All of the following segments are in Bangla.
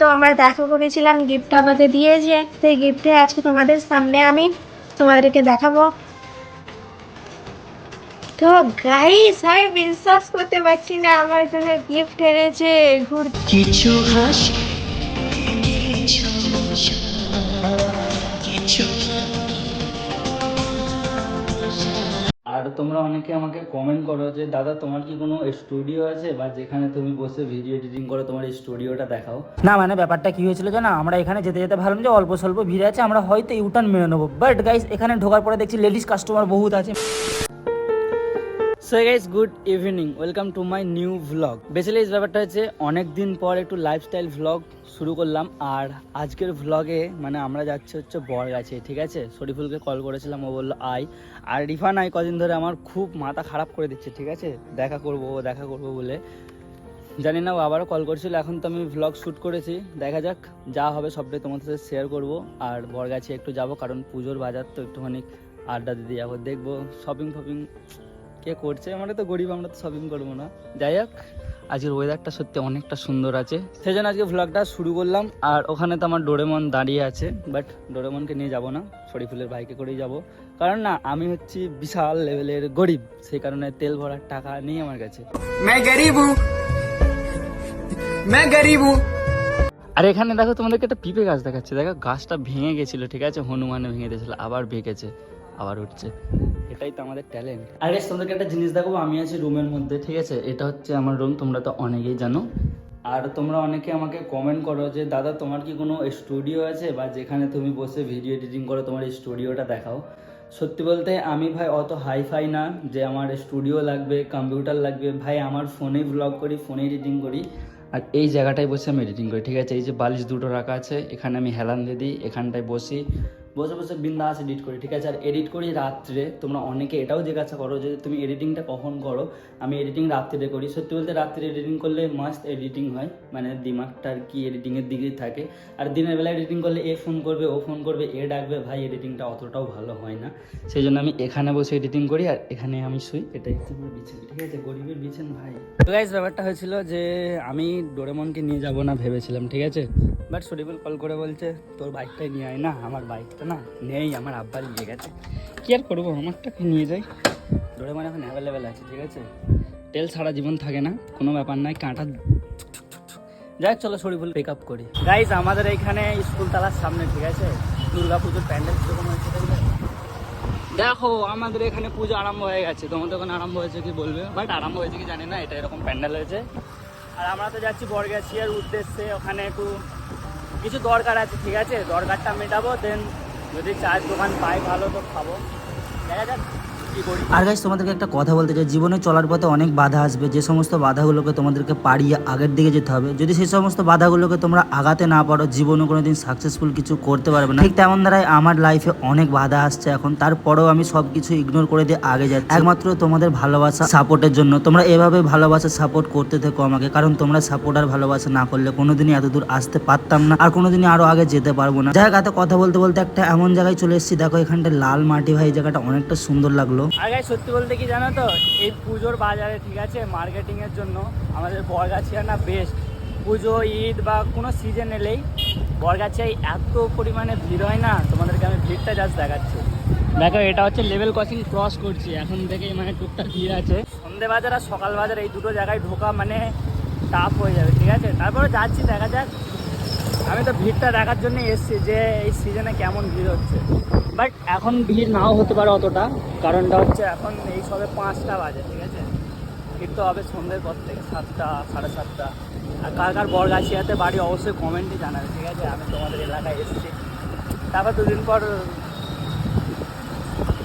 তো আমরা দেখা করেছিলাম গিফট আমাকে দিয়েছে। সেই গিফটে আজকে তোমাদের সামনে আমি তোমাদেরকে দেখাবো। তো গাইস আমি বিশ্বাস করতে পারছি না, আমার জন্য গিফট এনেছে, ঘুরতে। কিছু হাসি আর তোমরা অনেকে আমাকে কমেন্ট করো যে, দাদা, তোমার কি কোনো স্টুডিও আছে? বা যেখানে তুমি বসে ভিডিও এডিটিং করো, তোমার স্টুডিওটা দেখাও। না মানে ব্যাপারটা কি হয়েছিল জানো? আমরা এখানে যেতে যেতে ভাবলাম যে অল্প স্বল্প ভিড় আছে, আমরা হয়তো ইউটার্ন মেনে নেব। বাট গাইস এখানে ঢোকার পরে দেখছি লেডিস কাস্টমার বহুত আছে। So guys good evening welcome to my new vlog basically এই ব্যাপারটা হচ্ছে অনেক দিন পর একটু লাইফস্টাইল ভ্লগ শুরু করলাম। আর আজকের ভ্লগে মানে আমরা যাচ্ছি হচ্ছে বরগাছে, ঠিক আছে? শরীফুলকে কল করেছিলাম, ও বলল আই আর রিফান আই কদিন ধরে আমার খুব মাথা খারাপ করে দিচ্ছে, ঠিক আছে? দেখা করব দেখা করব বলে। জানি না, ও আবারও কল করছিল, এখন তো আমি ভ্লগ শ্যুট করেছি। দেখা যাক, যা হবে সবটাই তোমার সাথে শেয়ার করব। আর বরগাছি একটু যাব, কারণ পুজোর বাজার তো একটুখানি আড্ডা দিতে যাব। দেখব শপিং ফপিং কে করছে? আমরা তো গরিব আমরা তো শপিং করব না। যাই হোক আজকের ওয়েদারটা সত্যি অনেকটা সুন্দর আছে। সেই জন্য আজকে ভ্লগটা শুরু করলাম। আর ওখানে তো আমার ডোরেমন দাঁড়িয়ে আছে বাট ডোরেমনকে নিয়ে যাব না। শরীফুলের বাইকে করেই যাব। কারণ না আমি হচ্ছি বিশাল লেভেলের গরিব। সেই কারণে তেল ভরার টাকা নেই আমার কাছে। আর এখানে দেখো তোমাদেরকে একটা পিপে গাছ দেখাচ্ছে। দেখো গাছটা ভেঙে গেছিল ঠিক আছে? হনুমানে ভেঙে গেছিল আবার ভেঙেছে আবার উঠছে। এটাই তো আমাদের ট্যালেন্ট আর guys, তোমাদেরকে একটা জিনিস দেখাবো আমি আছি রুমের মধ্যে ঠিক আছে? এটা হচ্ছে আমার রুম তোমরা তো অনেকেই জানো। আর তোমরা অনেকে আমাকে কমেন্ট করো যে দাদা তোমার কি কোনো স্টুডিও আছে? বা যেখানে তুমি বসে ভিডিও এডিটিং করো তোমার স্টুডিওটা দেখাও। সত্যি বলতে আমি ভাই অত হাই ফাই না যে আমার স্টুডিও লাগবে কম্পিউটার লাগবে। ভাই আমার ফোনেই ব্লগ করি ফোনে এডিটিং করি। আর এই জায়গাটায় বসে আমি এডিটিং করি ঠিক আছে? এই যে বালিশ দুটো রাখা আছে এখানে আমি হেলান দিয়ে দিই এখানটায় বসি। বসে বসে বিন্দাস এডিট করি, ঠিক আছে? আর এডিট করি রাত্রে, তোমরা অনেকে এটাও জিজ্ঞাসা করো যে তুমি এডিটিংটা কখন করো? আমি এডিটিং রাত্রে করি। সত্যি বলতে রাত্রে এডিটিং করলে মাস্ট এডিটিং হয় মানে দিমাগটা আর কি এডিটিংয়ের দিকেই থাকে। আর দিনের বেলা এডিটিং করলে এ ফোন করবে, ও ফোন করবে, এ ডাকবে, ভাই এডিটিংটা অতটাও ভালো হয় না। সেই জন্য আমি এখানে বসে এডিটিং করি আর এখানে আমি শুই, এটাই। হচ্ছে আমার ঠিক আছে? গরিবের বিছেন, ভাই। তো গাইজ ব্যাপারটা হয়েছিল যে আমি ডোরেমনকে নিয়ে যাব না ভেবেছিলাম, ঠিক আছে? বাট শরীফুল কল করে বলছে, তোর বাইকটাই নিয়ে আয় না, আমার বাইকটা না, নেই, আমার আব্বার নিয়ে গেছে। কি আর করব আমারটাকে নিয়ে যাই? ডোরেমন এখন অ্যাভেলেবেল আছে, ঠিক আছে? তেল সারা জীবন থাকে না, কোনো ব্যাপার নাই কাঁটা যাই চলো শরীফুল পিক আপ করি। গাইজ আমাদের এইখানে স্কুল তালার সামনে, ঠিক আছে? দুর্গা পুজোর প্যান্ডেল কীরকম হয়েছে দেখো, আমাদের এখানে পুজো আরম্ভ হয়ে গেছে। তোমাদের ওখানে আরম্ভ হয়েছে কি বলবে? বাট আরম্ভ হয়েছে কি জানি না, এটা এরকম প্যান্ডেল হয়েছে। আর আমরা তো যাচ্ছি বরগাছিয়ার উদ্দেশ্যে, ওখানে একটু কিছু দরকার আছে, ঠিক আছে? দরকারটা মেটাবো দেন যদি চায়ের দোকান পাই ভালো তো খাব। দেখা যাক। আর গাইজ তোমাদেরকে একটা কথা বলতে চাই। জীবনে চলার পথে অনেক বাধা আসবে। যে সমস্ত বাধাগুলোকে তোমাদেরকে পাড়িয়ে আগের দিকে যেতে হবে। যদি সেই সমস্ত বাধাগুলোকে তোমরা আগাতে না পারো, জীবনে কোনোদিন সাকসেসফুল কিছু করতে পারবে না। ঠিক তেমন দ্বারাই আমার লাইফে অনেক বাধা আসছে এখন। তারপরেও আমি সব কিছু ইগনোর করে দিয়ে আগে যাচ্ছি। একমাত্র তোমাদের ভালোবাসা সাপোর্টের জন্য। তোমরা এভাবে ভালোবাসা সাপোর্ট করতে থেকো আমাকে। কারণ তোমরা সাপোর্ট আর ভালোবাসা না করলে কোনোদিনই এত দূর আসতে পারতাম না। আর কোনোদিনই আরও আগে যেতে পারব না। যাই এত কথা বলতে বলতে একটা এমন জায়গায় চলে এসেছি। দেখো এখানটা লাল মাটি ভাই। জায়গাটা অনেকটা সুন্দর লাগল। আর গাই সত্যি বলতে কি জানো তো? এই পুজোর বাজারে, ঠিক আছে মার্কেটিং এর জন্য আমাদের বরগাছিয়া না বেস্ট পুজো, ঈদ বা কোনো সিজন এলেই বরগাছিয়ায় এত পরিমাণে ভিড় হয় না, তোমাদেরকে আমি ভিড়টা জাস্ট দেখাচ্ছি। দেখো, এটা হচ্ছে লেভেল ক্রসিং ক্রস করছি, এখন থেকেই মানে টুকটাক ভিড় আছে। সন্ধে বাজার আর সকাল বাজার এই দুটো জায়গায় ঢোকা মানে টাফ হয়ে যাবে, ঠিক আছে? তারপরে যাচ্ছি, দেখা যাক আমি তো ভিড়টা দেখার জন্য এসেছি যে এই সিজনে কেমন ভিড় হচ্ছে। বাট এখন ভিড় নাও হতে পারে অতটা, কারণটা হচ্ছে এখন এই সবে পাঁচটা বাজে, ঠিক আছে? ভিড় তো হবে সন্ধ্যের পর থেকে, সাতটা, সাড়ে সাতটা। আর কার কার বরগাছিয়াতে বাড়ি অবশ্যই কমেন্টই জানাবে, ঠিক আছে? আমি তোমাদের এলাকায় এসেছি। তারপর দুদিন পর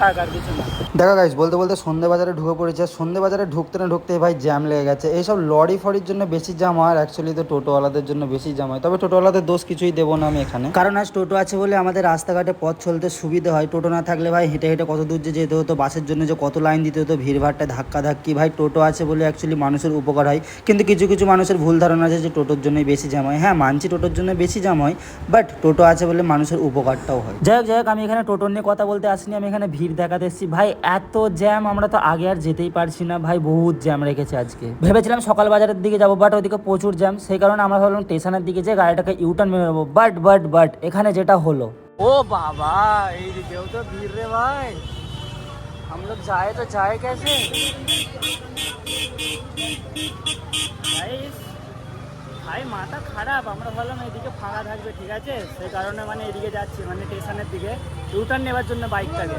থাক আর কিছু না। দেখো গাইজ বলতে বলতে সন্ধে বাজারে ঢুকে পড়েছে। আর সন্ধে বাজারে ঢুকতে না ঢুকতে ভাই জ্যাম লেগে গেছে। এইসব লরি ফরির জন্য বেশি জ্যাম হয় আর অ্যাকচুয়ালি তো টোটোওয়ালাদের জন্য বেশি জ্যাম হয়। তবে টোটোওয়ালাদের দোষ কিছুই দেবো না আমি এখানে। কারণ আজ টোটো আছে বলে আমাদের রাস্তাঘাটে পথ চলতে সুবিধা হয়। টোটো না থাকলে ভাই হেঁটে হেঁটে কত দূর যে যেতে হতো বাসের জন্য যে কত লাইন দিতে হতো ভিড়ভাড়টা ধাক্কা ধাক্কি ভাই টোটো আছে বলে অ্যাকচুয়ালি মানুষের উপকার হয়। কিন্তু কিছু কিছু মানুষের ভুল ধারণা আছে যে টোটোর জন্যই বেশি জ্যাম হয়। হ্যাঁ মানছি টোটোর জন্য বেশি জ্যাম হয় বাট টোটো আছে বলে মানুষের উপকারটাও হয়। যাই হোক যাই হোক আমি এখানে টোটো নিয়ে কথা বলতে আসিনি। আমি এখানে ভিড় ভিড় দেখাতে এসেছি ভাই এত জ্যাম আমরা তো আগে আর যেতেই পারছি না ভাই বহুত জ্যাম রেখেছে আজকে ভেবেছিলাম সকাল বাজারের দিকে যাবো বাট ওদিকে প্রচুর জ্যাম সেই কারণে আমরা ভাবলাম স্টেশনের দিকে যে গাড়িটাকে ইউটার্ন মেরে নেবো বাট বাট বাট এখানে যেটা হলো ও বাবা এইদিকেও তো ভিড় রে ভাই हम लोग जाए तो जाए कैसे Guys, ভাই মাথা খারাপ। আমরা ভাবলাম এদিকে ফাঁকা থাকবে ঠিক আছে? সেই কারণে মানে এদিকে যাচ্ছি মানে স্টেশনের দিকে। ইউটার্ন নেবার জন্য বাইকটাকে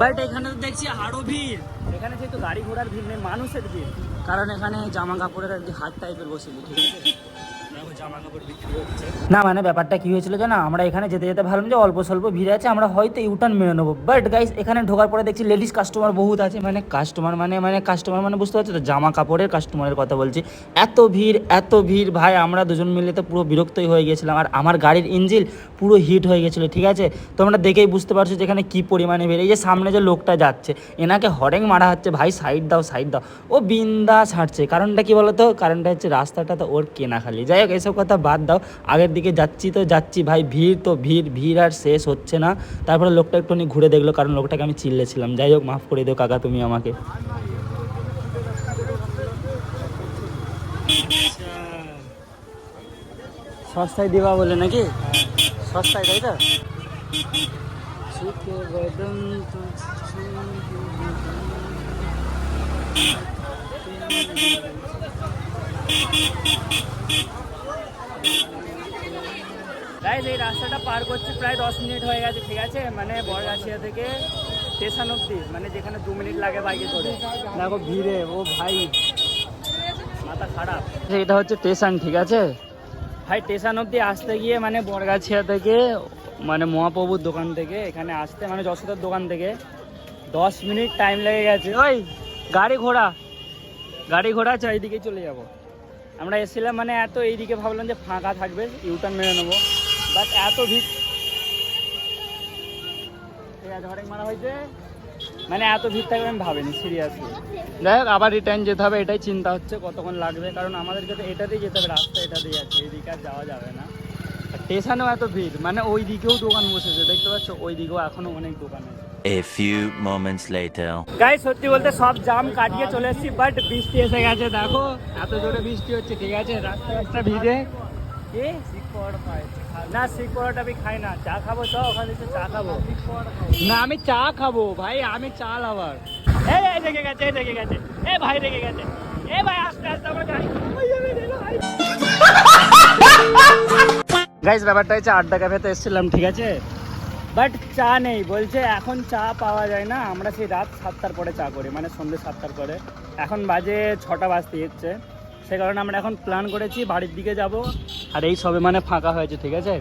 বাট এখানে তো দেখছি আরও ভিড়। এখানে যেহেতু গাড়ি ঘোড়ার ভিড় নেই মানুষের ভিড়। কারণ এখানে জামা কাপড়ের আর কি হাত টাইপের বসে ঠিক আছে দেখো জামা কাপড় বিক্রি হচ্ছে না মানে ব্যাপারটা কি হয়েছিল জানো? আমরা এখানে যেতে যেতে ভাবলাম যে অল্প স্বল্প ভিড় আছে, আমরা হয়তো ইউটার্ন মেনে নেব। বাট গাইস এখানে ঢোকার পরে দেখছি লেডিস কাস্টমার বহুত আছে মানে কাস্টমার মানে মানে কাস্টমার মানে বুঝতে পারছ তো? জামা কাপড়ের কাস্টমারের কথা বলছি। এত ভিড় এত ভিড়, ভাই, আমরা দুজন মিলে তো পুরো বিরক্তই হয়ে গেছিলাম। আর আমার গাড়ির ইঞ্জিল পুরো হিট হয়ে গেছিল, ঠিক আছে? তোমরা দেখেই বুঝতে পারছ যে এখানে কী পরিমাণে ভিড়। এই যে সামনে যে লোকটা যাচ্ছে, এনাকে হরেং মারা হচ্ছে, ভাই সাইড দাও সাইড দাও। ও বিন্দাস হাঁটছে। কারণটা কি বলতো? কারণটা হচ্ছে রাস্তাটা তো ওর কেনা খালি যাই হোক, এসব কথা বাদ দাও। আগের দিকে যাচ্ছি তো যাচ্ছি, ভাই ভিড় তো ভিড় ভিড় আর শেষ হচ্ছে না। তারপরে লোকটা একটুখানি ঘুরে দেখল, কারণ লোকটাকে আমি চিল্লেছিলাম। যাই হোক, মাফ করে দিও কাকা, তুমি আমাকে। সস্তায় দিবা বলে নাকি? সস্তায়, তাই তো? সুখে বদন গাইজ এই রাস্তাটা পার করছি প্রায় দশ মিনিট হয়ে গেছে ঠিক আছে? মানে বড়গাছিয়া থেকে স্টেশন অব্দি মানে যেখানে দু মিনিট লাগে বাইকে করে। দেখো ভিড়ে ও ভাই মাথা খারাপ। এটা হচ্ছে স্টেশন ঠিক আছে? ভাই স্টেশন অব্দি আসতে গিয়ে মানে বরগাছিয়া থেকে মানে মহাপ্রভুর দোকান থেকে এখানে আসতে মানে যশোদার দোকান থেকে দশ মিনিট টাইম লেগে গেছে। ওই গাড়ি ঘোড়া গাড়ি ঘোড়া আছে এইদিকে চলে যাব। আমরা এসেছিলাম মানে এত এইদিকে ভাবলাম যে ফাঁকা থাকবে ইউটার্ন মেরে নেব। বাট এত ভিড়। মারা হয়েছে। মানে এত ভিড় থাকবে আমি ভাবিনি সিরিয়াসলি যাই হোক আবার রিটার্ন যেতে হবে এটাই চিন্তা হচ্ছে কতক্ষণ লাগবে। কারণ আমাদেরকে তো এটাতেই যেতে হবে রাস্তা এটাতেই আছে এদিকে আর যাওয়া যাবে না। স্টেশনেও এত ভিড় মানে ওই দিকেও দোকান বসেছে দেখতে পাচ্ছ? ওই দিকেও এখনও অনেক দোকান আছে। A few moments later. গাই সত্যি বলতে সব জাম কাটিয়ে চলে এসেছি বাট বৃষ্টি এসে গেছে দেখো। এত জোরে বৃষ্টি হচ্ছে ঠিক আছে? রাস্তা রাস্তা ভিজে। না আমি খাই না। চা খাব ওখানে চা খাব। না, আমি চা খাব, ভাই, আমি চা লাভার গেছে, এই গেছে। এ, ভাই গেছে। এ, ভাই, আস্তে আস্তে ব্যাপারটা হচ্ছে, আড্ডা ক্যাফেতে এসেছিলাম, ঠিক আছে? বাট চা নেই, বলছে, এখন চা পাওয়া যায় না, আমরা সেই রাত সাতটার পরে চা করি মানে সন্ধ্যে সাতটার পরে। এখন বাজে ছটা বাজতে যাচ্ছে। সে কারণে আমরা এখন প্ল্যান করেছি বাড়ির দিকে যাব। আর এই সবে মানে ফাঁকা হয়েছে, ঠিক আছে?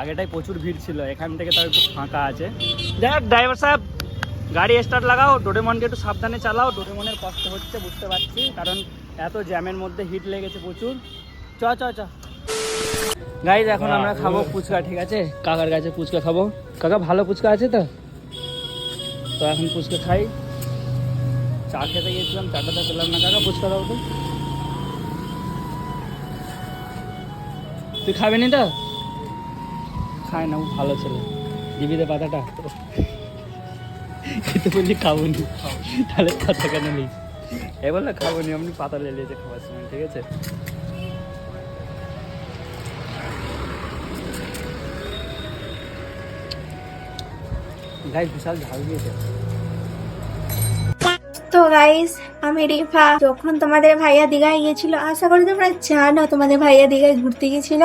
আগেটাই প্রচুর ভিড় ছিল, এখান থেকে তাও একটু ফাঁকা আছে। যাই হোক ড্রাইভার সাহেব, গাড়ি স্টার্ট লাগাও ডোরেমনকে একটু সাবধানে চালাও। ডোরেমনের কষ্ট হচ্ছে, বুঝতে পারছি, কারণ এত জ্যামের মধ্যে হিট লেগেছে প্রচুর। চ চ চ। গাইজ এখন আমরা খাব ফুচকা, ঠিক আছে? কাকার কাছে ফুচকা খাব। কাকা, ভালো ফুচকা আছে তো? তো এখন ফুচকা খাই। চা খেতে গিয়েছিলাম, চাটা তো পেলাম না, কাকা, ফুচকা দাও তো। তুই খাবি নি তো? খায় না ভালো ছেলে। দে পাতাটা। খেতে বললি খাব নি। তাহলে পাতা কেন নিস? এ বললে, খাব নি। আপনি পাতা লেলিয়েছে খাবার সময়, ঠিক আছে? গাইস, বিশাল ঝাল দিয়েছে। তো গাইস আমি রিফা। যখন তোমাদের ভাইয়া দীঘায় গিয়েছিল, আশা করি তোমরা জানো তোমাদের ভাইয়া দীঘায় ঘুরতে গিয়েছিল।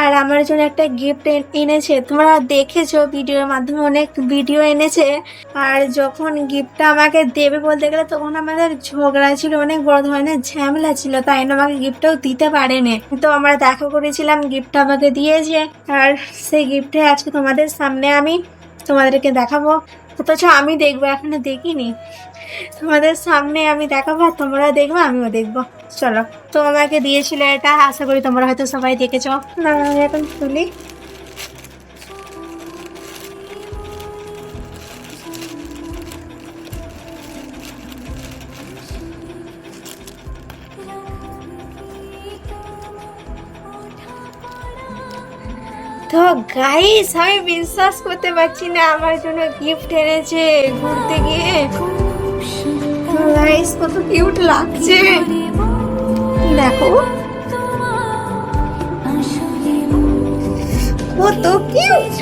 আর আমার জন্য একটা গিফট এনেছে। তোমরা দেখেছ ভিডিওর মাধ্যমে অনেক ভিডিও এনেছে। আর যখন গিফটটা আমাকে দেবে বলতে গেলে তখন আমাদের ঝগড়া ছিল, অনেক বড় ধরনের ঝামেলা ছিল। তাই না, আমাকে গিফটটাও দিতে পারেনি। তো আমরা দেখা করেছিলাম গিফটটা আমাকে দিয়েছে। আর সেই গিফটে আজকে তোমাদের সামনে আমি তোমাদেরকে দেখাবো। অথচ আমি দেখব, এখনও দেখিনি। তোমাদের সামনে আমি দেখাবো, আর তোমরা দেখবে, আমিও দেখব। চলো তো আমাকে দিয়েছিল এটা, আশা করি তোমরা হয়তো সবাই দেখেছ। না এখন খুলি তো গাইস আমি বিশ্বাস করতে পারছি না, আমার জন্য গিফট এনেছে ঘুরতে গিয়ে। গাইস কত কিউট লাগছে। দেখো। কত কিউট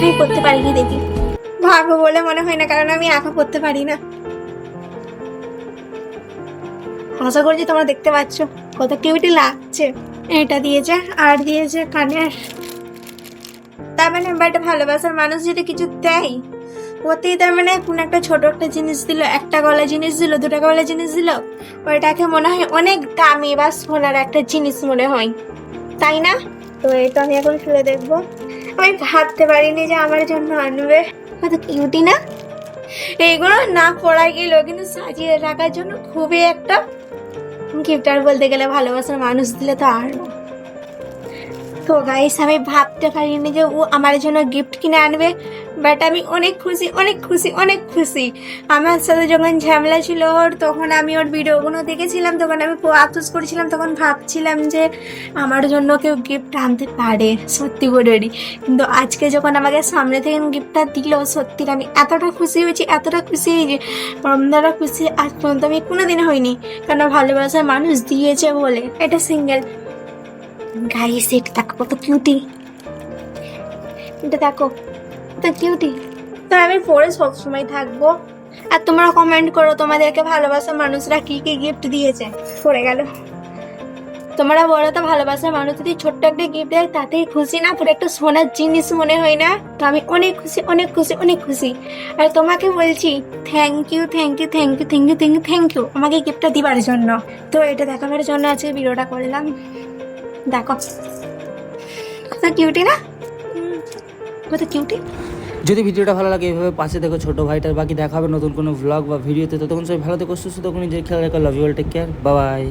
আমি করতে পারিনি দেখি। ভাবো বলে মনে হয় না, কারণ আমি একা করতে পারি না। আশা করছি তোমরা দেখতে পাচ্ছ। কত কিউটি লাগছে? এটা দিয়েছে আর দিয়েছে কানের তার মানে বাট ভালোবাসার মানুষ যদি কিছু দেয়, ওতেই তার মানে কোনো একটা ছোট একটা জিনিস দিল, একটা গলা জিনিস দিল, দুটা গলা জিনিস দিল, ওইটাকে মনে হয় অনেক দামি বা সোনার একটা জিনিস মনে হয়। তাই না? তো এটা আমি এখন খুলে দেখব। আমি ভাবতে পারিনি যে আমার জন্য আনবে। কত কিউটি না? এইগুলো না পড়া গেলেও কিন্তু সাজিয়ে রাখার জন্য খুবই একটা গিফটার বলতে গেলে ভালোবাসার মানুষ দিলে তো আর তো গাইস আমি ভাবতে পারিনি যে ও আমার জন্য গিফট কিনে আনবে বাট আমি অনেক খুশি অনেক খুশি অনেক খুশি। আমার সাথে যখন ঝামেলা ছিল ওর, তখন আমি ওর ভিডিওগুলো দেখেছিলাম, তখন আমি আফসোস করেছিলাম, তখন ভাবছিলাম যে আমার জন্য কেউ গিফট আনতে পারে, সত্যি বলেরই কিন্তু আজকে যখন আমাকে সামনে থেকে গিফটটা দিল, সত্যি আমি এতটা খুশি হয়েছি, এতটা খুশি হয়েছি রমদারা খুশি আজ পর্যন্ত আমি কোনোদিন হইনি কারণ ভালোবাসার মানুষ দিয়েছে বলে। এটা সিঙ্গেল গাইস এটা দেখো কত কিউটি এটা দেখো কত কিউটি তো আমি পরে সবসময় থাকব। আর তোমরা কমেন্ট করো তোমাদেরকে ভালোবাসার মানুষরা কি কি গিফট দিয়েছে। পড়ে গেল। তোমরা বলো তো ভালোবাসার মানুষ যদি ছোট্ট একটা গিফট দেয় তাতেই খুশি না? পুরো একটা সোনার জিনিস মনে হয় না? তো আমি অনেক খুশি অনেক খুশি অনেক খুশি। আর তোমাকে বলছি thank you thank you thank you thank you thank you thank you আমাকে গিফটটা দিবার জন্য। তো এটা দেখাবার জন্য আজকে ভিডিওটা করলাম। দেখো। কিউটি না? কত কিউটি যদি ভিডিওটা ভালো লাগে এভাবে পাশে দেখো ছোট ভাইটার বাকি দেখা হবে নতুন কোনো ভ্লগ বা ভিডিওতে তো। তখন সবাই ভালো থেকো, সুস্থ তখন নিজের খেয়াল রাখো love you take care bye